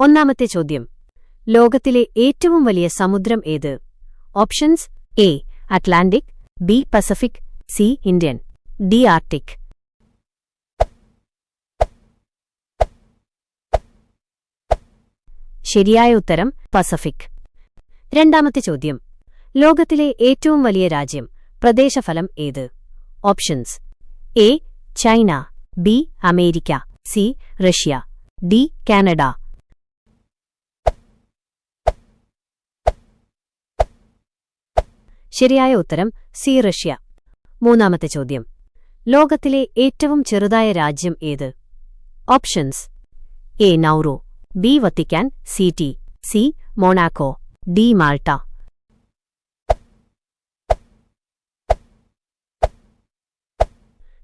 ഒന്നാമത്തെ ചോദ്യം. ലോകത്തിലെ ഏറ്റവും വലിയ സമുദ്രം ഏത്? Options A Atlantic B Pacific C Indian. D Arctic. ശരിയായ ഉത്തരം പസഫിക്. രണ്ടാമത്തെ ചോദ്യം. ലോകത്തിലെ ഏറ്റവും വലിയ രാജ്യം പ്രദേശഫലം ഏത്? Options A China B America C Russia D Canada. ശരിയായ ഉത്തരം സി റഷ്യ. മൂന്നാമത്തെ ചോദ്യം. ലോകത്തിലെ ഏറ്റവും ചെറുതായ രാജ്യം ഏത്? Options. A Nauru. B Vatican City. C Monaco. D Malta.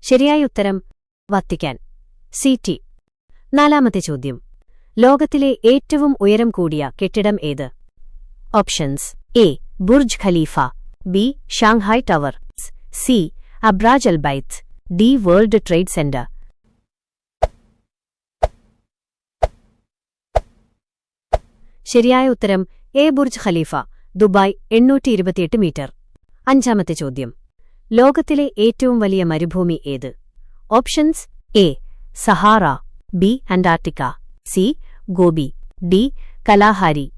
ശരിയായ ഉത്തരം വത്തിക്കാൻ സി ടി. നാലാമത്തെ ചോദ്യം. ലോകത്തിലെ ഏറ്റവും ഉയരം കൂടിയ കെട്ടിടം ഏത്? Options. A Burj Khalifa. B Shanghai Tower C Abraj Al Bait D World Trade Center ശരിയായ ഉത്തരം എ ബുർജ് ഖലീഫ. ദുബായ് എണ്ണൂറ്റി ഇരുപത്തിയെട്ട് മീറ്റർ. അഞ്ചാമത്തെ ചോദ്യം. ലോകത്തിലെ ഏറ്റവും വലിയ മരുഭൂമി ഏത്? Options A Sahara. B Antarctica. C Gobi. D Kalahari.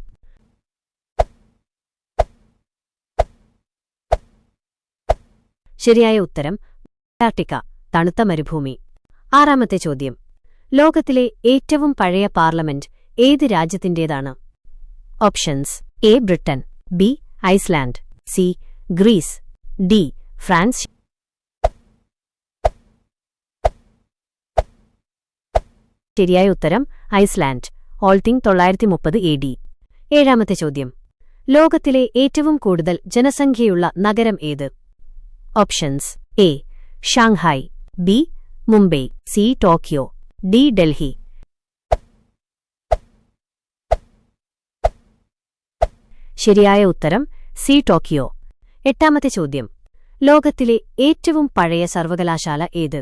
ശരിയായ ഉത്തരം അന്റാർട്ടിക്ക തണുത്ത മരുഭൂമി. ആറാമത്തെ ചോദ്യം. ലോകത്തിലെ ഏറ്റവും പഴയ പാർലമെന്റ് ഏത് രാജ്യത്തിന്റേതാണ്? Options. A Britain. B Iceland. C Greece. D France. ശരിയായ ഉത്തരം ഐസ്ലാൻഡ്. ഓൾത്തിങ് തൊള്ളായിരത്തി മുപ്പത് എ ഡി. ഏഴാമത്തെ ചോദ്യം. ലോകത്തിലെ ഏറ്റവും കൂടുതൽ ജനസംഖ്യയുള്ള നഗരം ഏത്? Options A Shanghai B Mumbai C Tokyo D Delhi ശരിയായ ഉത്തരം സി ടോക്കിയോ എട്ടാമത്തെ ചോദ്യം. ലോകത്തിലെ ഏറ്റവും പഴയ സർവകലാശാല ഏത്?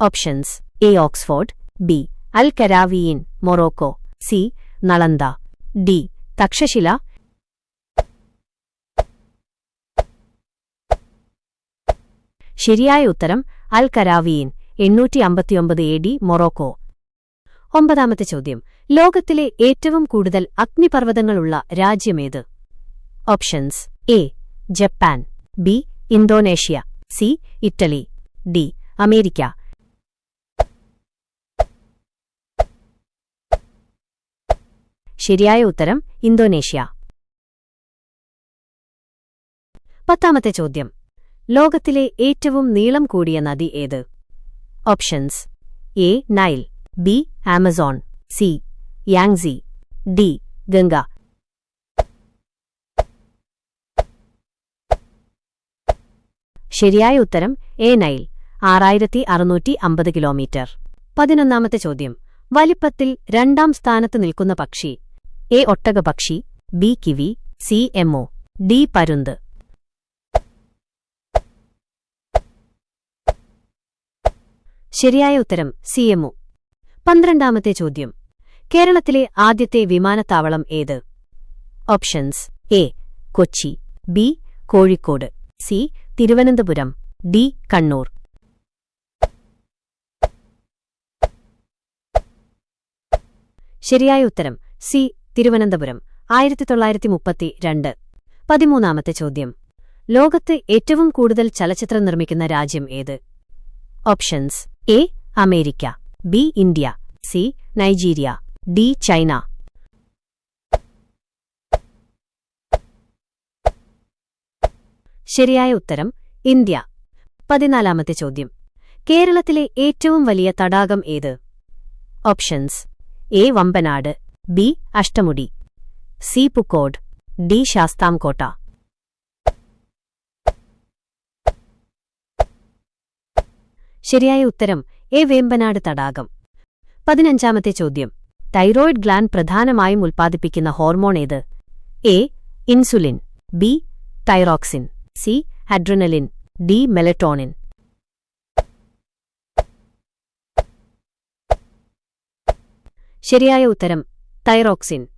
Options A Oxford B Al Qarawiyyin Morocco C Nalanda D Takshashila ശരിയായ ഉത്തരം അൽ കരാവിയീൻ എണ്ണൂറ്റി അമ്പത്തിയൊമ്പത് എ ഡി മൊറോക്കോ. ഒമ്പതാമത്തെ ചോദ്യം ലോകത്തിലെ ഏറ്റവും കൂടുതൽ അഗ്നിപർവതങ്ങളുള്ള രാജ്യമേത് options A Japan B Indonesia C Italy D America. ശരിയായ ഉത്തരം ഇന്തോനേഷ്യ. പത്താമത്തെ ചോദ്യം ലോകത്തിലെ ഏറ്റവും നീളം കൂടിയ നദി ഏത്? Options. A Nile B Amazon C Yangtze D Ganga. ശരിയായ ഉത്തരം എ നൈൽ ആറായിരത്തി അറുന്നൂറ്റി അമ്പത് കിലോമീറ്റർ. പതിനൊന്നാമത്തെ ചോദ്യം. വലിപ്പത്തിൽ രണ്ടാം സ്ഥാനത്ത് നിൽക്കുന്ന പക്ഷി A ഒട്ടകപക്ഷി B kiwi C emu D പരുന്ത്. ശരിയായ ഉത്തരം സിഎംഒ പന്ത്രണ്ടാമത്തെ ചോദ്യം. കേരളത്തിലെ ആദ്യത്തെ വിമാനത്താവളം ഏത്? Options A Kochi B Kozhikode C Thiruvananthapuram D Kannur. ശരിയായ ഉത്തരം സി തിരുവനന്തപുരം ആയിരത്തി തൊള്ളായിരത്തി മുപ്പത്തി രണ്ട് പതിമൂന്നാമത്തെ ചോദ്യം. ലോകത്ത് ഏറ്റവും കൂടുതൽ ചലച്ചിത്രം നിർമ്മിക്കുന്ന രാജ്യം ഏത്? Options A America. B India. C Nigeria. D China. ശരിയായ ഉത്തരം ഇന്ത്യ. പതിനാലാമത്തെ ചോദ്യം. കേരളത്തിലെ ഏറ്റവും വലിയ തടാകം ഏത്? Options. A Vembanad. B Ashtamudi. C Pookode D Sasthamkotta. ശരിയായ ഉത്തരം എ വേമ്പനാട് തടാകം. പതിനഞ്ചാമത്തെ ചോദ്യം. തൈറോയിഡ് ഗ്ലാൻഡ് പ്രധാനമായും ഉൽപ്പാദിപ്പിക്കുന്ന ഹോർമോൺ ഏത്? A. Insulin. B. Thyroxine. C. Adrenaline. D. Melatonin. ശരിയായ ഉത്തരം തൈറോക്സിൻ.